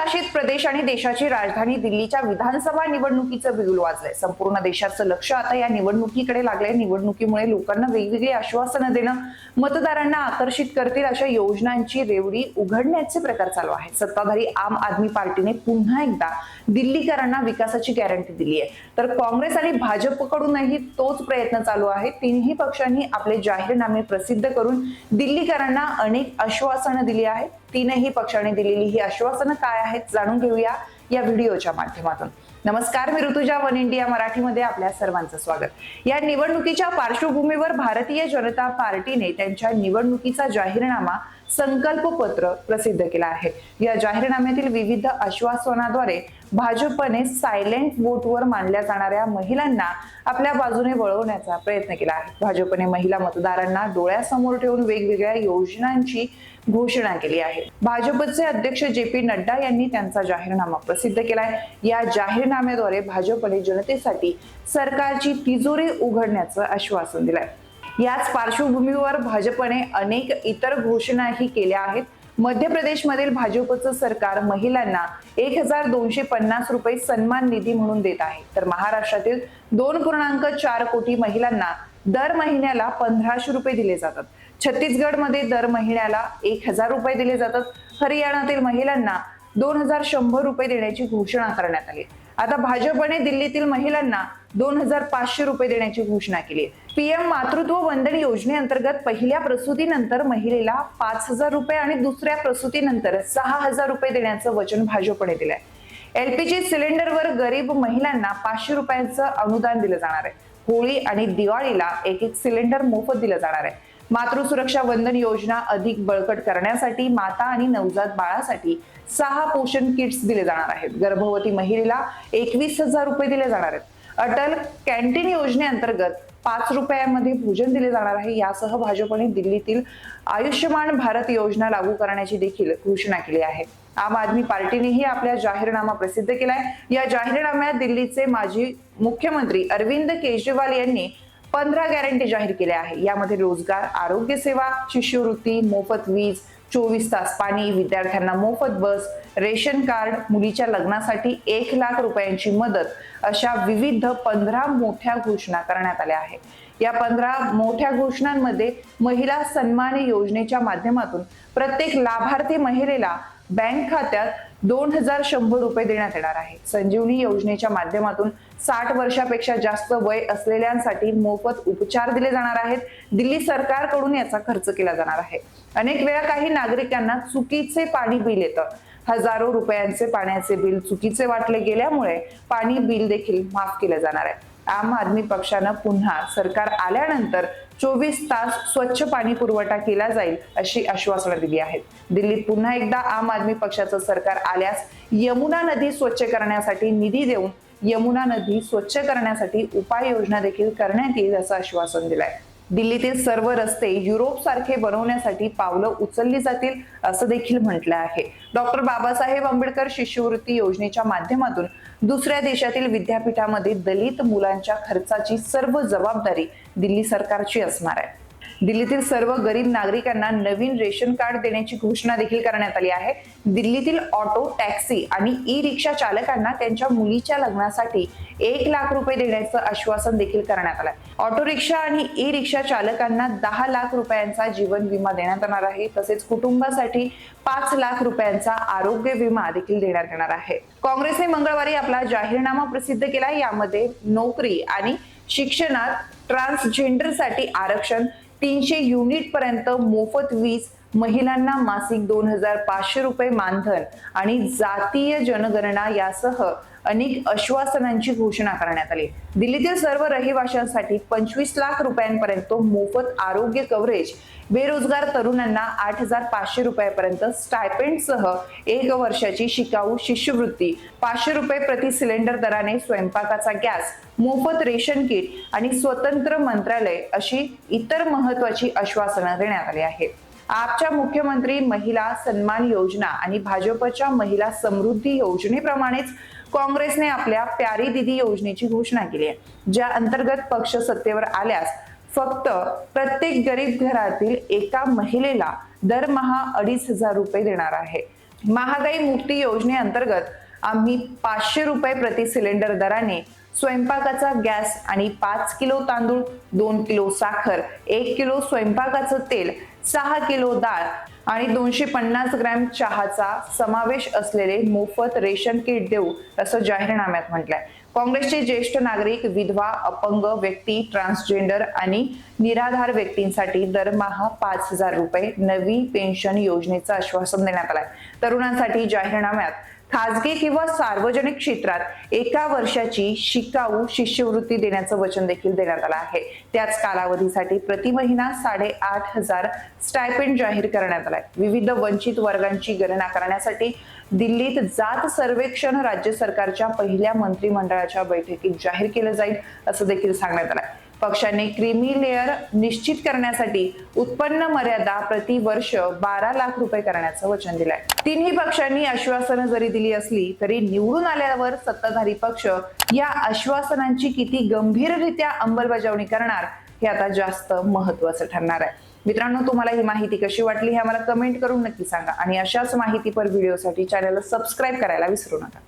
केंद्रशासित प्रदेश आणि देशाची राजधानी दिल्लीच्या विधानसभा निवडणुकीचं बिगुल वाजलंय. संपूर्ण देशाचं लक्ष आता या निवडणुकीकडे लागलंय. निवडणुकीमुळे लोकांना वेगवेगळी आश्वासनं देणं मतदारांना आकर्षित करतील अशा योजनांची रेवडी उघडण्याचे प्रकार चालू आहेत. सत्ताधारी आम आदमी पार्टीने पुन्हा एकदा दिल्लीकरांना विकासाची गॅरंटी दिली आहे. तर काँग्रेस आणि भाजपकडूनही तोच प्रयत्न चालू आहे. तिन्ही पक्षांनी आपले जाहीरनामे प्रसिद्ध करून दिल्लीकरांना अनेक आश्वासनं दिली आहेत. तीनही पक्षाने दिलेली ही आश्वासनं काय आहेत जाणून घेऊया या व्हिडिओच्या माध्यमातून. नमस्कार मी ऋतुजा वन इंडिया मराठीमध्ये आपल्या सर्वांचं स्वागत. या निवडणुकीच्या पार्श्वभूमीवर भारतीय जनता पार्टीने त्यांच्या निवडणुकीचा जाहीरनामा संकल्प पत्र प्रसिद्ध केला आहे. या जाहीरनाम्यातील विविध आश्वासनाद्वारे भाजपने सायलेंट वोटवर मानल्या जाणाऱ्या महिलांना आपल्या बाजूने वळवण्याचा प्रयत्न केला आहे. भाजपने महिला मतदारांना डोळ्यासमोर ठेवून वेगवेगळ्या योजनांची घोषणा केली आहे. भाजपचे अध्यक्ष जे पी नड्डा यांनी त्यांचा जाहीरनामा प्रसिद्ध केला आहे. या जाहीरनाम्याद्वारे भाजपने जनतेसाठी सरकारची तिजोरी उघडण्याचं आश्वासन दिलंय. याच पार्श्वभूमीवर भाजपने अनेक इतर घोषणाही केल्या आहेत. मध्य प्रदेशमधील भाजपचं सरकार महिलांना एक हजार दोनशे पन्नास रुपये सन्मान निधी म्हणून देत आहे. तर महाराष्ट्रातील दोन पूर्णांक चार कोटी महिलांना दर महिन्याला पंधराशे रुपये दिले जातात. छत्तीसगडमध्ये दर महिन्याला एक हजार रुपये दिले जातात. हरियाणातील महिलांना दोन हजार शंभर रुपये देण्याची घोषणा करण्यात आली. आता भाजपने दिल्लीतील महिलांना दोन हजार पाचशे रुपये देण्याची घोषणा केली आहे. पीएम मातृत्व वंदन योजनेअंतर्गत पहिल्या प्रसूतीनंतर महिलेला पाच हजार रुपये आणि दुसऱ्या प्रसूतीनंतर सहा हजार रुपये देण्याचं वचन भाजपने दिलंय. एलपीजी सिलेंडरवर गरीब महिलांना पाचशे रुपयांचं अनुदान दिलं जाणार आहे. होळी आणि दिवाळीला एक एक सिलेंडर मोफत दिलं जाणार आहे. मातृसुरक्षा वंदन योजना अधिक बळकट करण्यासाठी माता आणि नवजात बाळासाठी सहा पोषण किट्स दिले जाणार आहेत. गर्भवती महिलेला एकवीस हजार रुपये दिले जाणार आहेत. अटल कॅन्टीन योजनेअंतर्गत पाच रुपयांमध्ये भोजन दिले जाणार आहे. यासह भाजपने दिल्लीतील आयुष्यमान भारत योजना लागू करण्याची देखील घोषणा केली आहे. आम आदमी पार्टीनेही आपल्या जाहीरनामा प्रसिद्ध केलाय. या जाहीरनाम्यात दिल्लीचे माजी मुख्यमंत्री अरविंद केजरीवाल यांनी पंधरा गॅरंटी जाहीर केल्या आहे. यामध्ये रोजगार आरोग्य सेवा शिष्यवृत्ती मोफत वीज चोवीस तास पाणी विद्यार्थ्यांना मोफत बस रेशन कार्ड मुलीच्या लग्नासाठी एक लाख रुपयांची मदत अशा विविध पंधरा मोठ्या घोषणा करण्यात आल्या आहेत. या पंधरा मोठ्या घोषणांमध्ये महिला सन्मान योजनेच्या माध्यमातून प्रत्येक लाभार्थी महिलेला बँक खात्यात दोन हजार शंभर रुपये देण्यात येणार आहे. संजीवनी योजनेच्या माध्यमातून साठ वर्षापेक्षा जास्त वय असलेल्यांसाठी मोफत उपचार दिले जाणार आहेत. दिल्ली सरकारकडून याचा खर्च केला जाणार आहे. अनेक वेळा काही नागरिकांना चुकीचे पाणी बिल येतं. हजारो रुपयांचे पाण्याचे बिल चुकीचे वाटले गेल्यामुळे पाणी बिल देखील माफ केलं जाणार आहे. आम आदमी पक्षानं पुन्हा सरकार आल्यानंतर चोवीस तास स्वच्छ पाणी पुरवठा केला जाईल अशी आश्वासनं दिली आहेत. दिल्लीत पुन्हा एकदा आम आदमी पक्षाचं सरकार आल्यास यमुना नदी स्वच्छ करण्यासाठी निधी देऊन यमुना नदी स्वच्छ करण्यासाठी उपाययोजना देखील करण्यात येईल असं आश्वासन दिलंय. दिल्लीतील सर्व रस्ते युरोप सारखे बनवण्यासाठी पावलं उचलली जातील असं देखील म्हटलं आहे. डॉक्टर बाबासाहेब आंबेडकर शिष्यवृत्ती योजनेच्या माध्यमातून दुसऱ्या देशातील विद्यापीठामध्ये दलित मुलांच्या खर्चाची सर्व जबाबदारी दिल्ली सरकारची असणार आहे. दिल्लीतील सर्व गरीब नागरिकांना नवीन रेशन कार्ड देण्याची घोषणा देखील करण्यात आली आहे. दिल्लीतील ऑटो टॅक्सी आणि ई रिक्षा चालकांना त्यांच्या मुलीच्या लग्नासाठी एक लाख रुपये देण्याचं आश्वासन देखील करण्यात आलं ऑटो रिक्षा आणि ई रिक्षा चालकांना दहा लाख रुपयांचा जीवन विमा देण्यात येणार आहे. तसेच कुटुंबासाठी पाच लाख रुपयांचा आरोग्य विमा देखील देण्यात येणार आहे. काँग्रेसने मंगळवारी आपला जाहीरनामा प्रसिद्ध केला. यामध्ये नोकरी आणि शिक्षणात ट्रान्सजेंडरसाठी आरक्षण तीनशे युनिट पर्यंत मोफत वीज महिलांना मासिक दोन हजार पाचशे रुपये मानधन आणि जातीय जनगणना यासह अनेक आश्वासनांची घोषणा करण्यात आली. दिल्लीतील सर्व रहिवाशांसाठी पंचवीस लाख रुपयांपर्यंत मोफत आरोग्य कव्हरेज बेरोजगार तरुणांना आठ हजार पाचशे रुपयापर्यंत स्टायपेंडसह एक वर्षाची शिकाऊ शिष्यवृत्ती. पाचशे रुपये प्रति सिलेंडर दराने स्वयंपाकाचा गॅस मोफत रेशन किट आणि स्वतंत्र मंत्रालय अशी इतर महत्वाची आश्वासनं देण्यात आली आहेत. आपच्या मुख्यमंत्री महिला सन्मान योजना आणि भाजपच्या महिला समृद्धी योजनेप्रमाणेच काँग्रेसने आपल्या प्यारी दिदी योजनेची घोषणा केली आहे. ज्या अंतर्गत पक्ष सत्तेवर आल्यास फक्त प्रत्येक गरीब घरातील एका महिलेला दरमहा अडीच हजार रुपये देणार आहे. महागाई मुक्ती योजनेअंतर्गत आम्ही पाचशे रुपये प्रति सिलेंडर दराने स्वयंपाकाचा गॅस आणि पाच किलो तांदूळ दोन किलो साखर एक किलो स्वयंपाकाचं तेल सहा किलो डाळ आणि दोनशे पन्नास ग्रॅम चहाचा समावेश असलेले मोफत रेशन किट देऊ असं जाहीरनाम्यात म्हटलंय. काँग्रेसचे ज्येष्ठ नागरिक विधवा अपंग व्यक्ती ट्रान्सजेंडर आणि निराधार व्यक्तींसाठी दरमहा पाच हजार रुपये नवी पेन्शन योजनेचं आश्वासन देण्यात आलंय. तरुणांसाठी जाहीरनाम्यात खाजगी किंवा सार्वजनिक क्षेत्रात एका वर्षाची शिकाऊ शिष्यवृत्ती देण्याचं वचन देखील देण्यात आलं आहे. त्याच कालावधीसाठी प्रति महिना साडेआठ हजार स्टायपेंड जाहीर करण्यात आलाय. विविध वंचित वर्गांची गणना करण्यासाठी दिल्लीत जात सर्वेक्षण राज्य सरकारच्या पहिल्या मंत्रिमंडळाच्या बैठकीत जाहीर केलं जाईल असं देखील सांगण्यात आलं पक्षाने क्रीमी लेअर निश्चित करण्यासाठी उत्पन्न मर्यादा प्रति वर्ष बारा लाख रुपये करण्याचं वचन दिलंय. तिन्ही पक्षांनी आश्वासनं जरी दिली असली तरी निवडून आल्यावर सत्ताधारी पक्ष या आश्वासनांची किती गंभीररित्या अंमलबजावणी करणार हे आता जास्त महत्वाचं ठरणार आहे. मित्रांनो तुम्हाला ही माहिती कशी वाटली हे आम्हाला कमेंट करून नक्की सांगा आणि अशाच माहितीपर व्हिडिओसाठी चॅनलला सबस्क्राईब करायला विसरू नका.